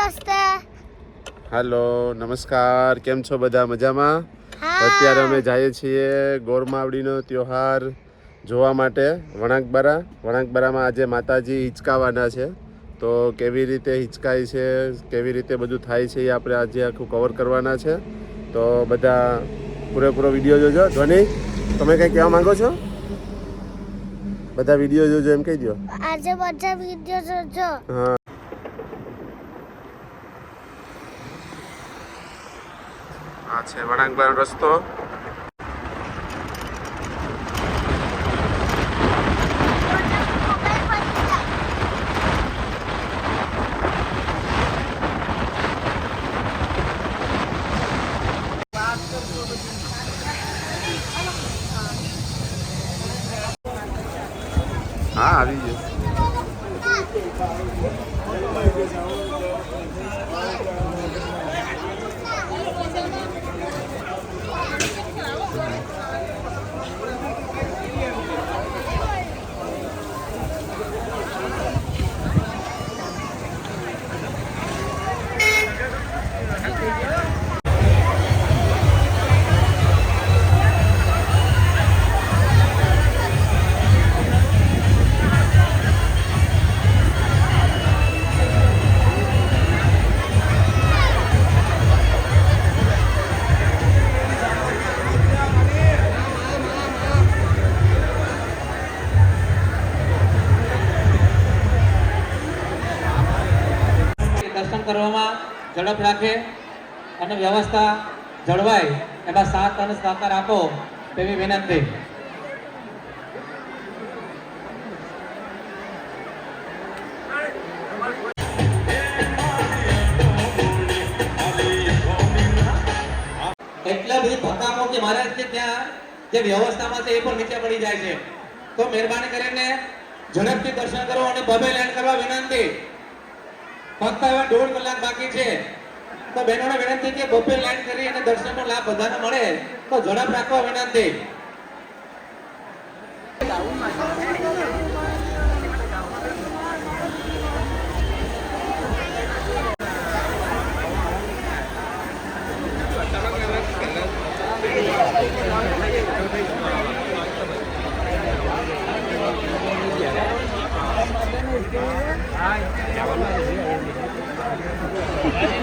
રસ્તે. હાલો નમસ્કાર. કેમ છો બધા? મજામાં? અત્યારે અમે જઈએ છીએ ગોરમાવડીનો ત્યોહાર જોવા માટે વણાકબારા. વણાકબારામાં આજે માતાજી હિંચકાવાના છે. તો કેવી રીતે હિંચકાય છે કેવી રીતે બધું થાય છે એ આપણે આજે આખું કવર કરવાના છે. તો બધા પૂરેપૂરો વીડિયો જોજો. ધ્વનિ તમે કંઈ કહેવા માંગો છો? બધા વીડિયો જોજો એમ કહી દો આજે બધા વીડિયો જોજો. હા. આ છે વણાકબાર રસ્તો હા આવી ગયો દર્શન કરવામાં ઝડપ રાખે અને વ્યવસ્થા જળવાય એમાં સાથ અને સહકાર આપો તેવી વિનંતી. મારે છે ત્યાં જે વ્યવસ્થામાં છે એ પણ નીચે પડી જાય છે. તો મહેરબાની કરીને ઝડપથી દર્શન કરો અને બબે લેન્ડ કરવા વિનંતી. ફક્ત હવે દોઢ કલાક બાકી છે. તો બહેનોને વિનંતી કે બપોર લાઈન કરી અને દર્શનનો લાભ બધાને મળે તો ઝડપ રાખવા વિનંતી. Ay, ya Thank you.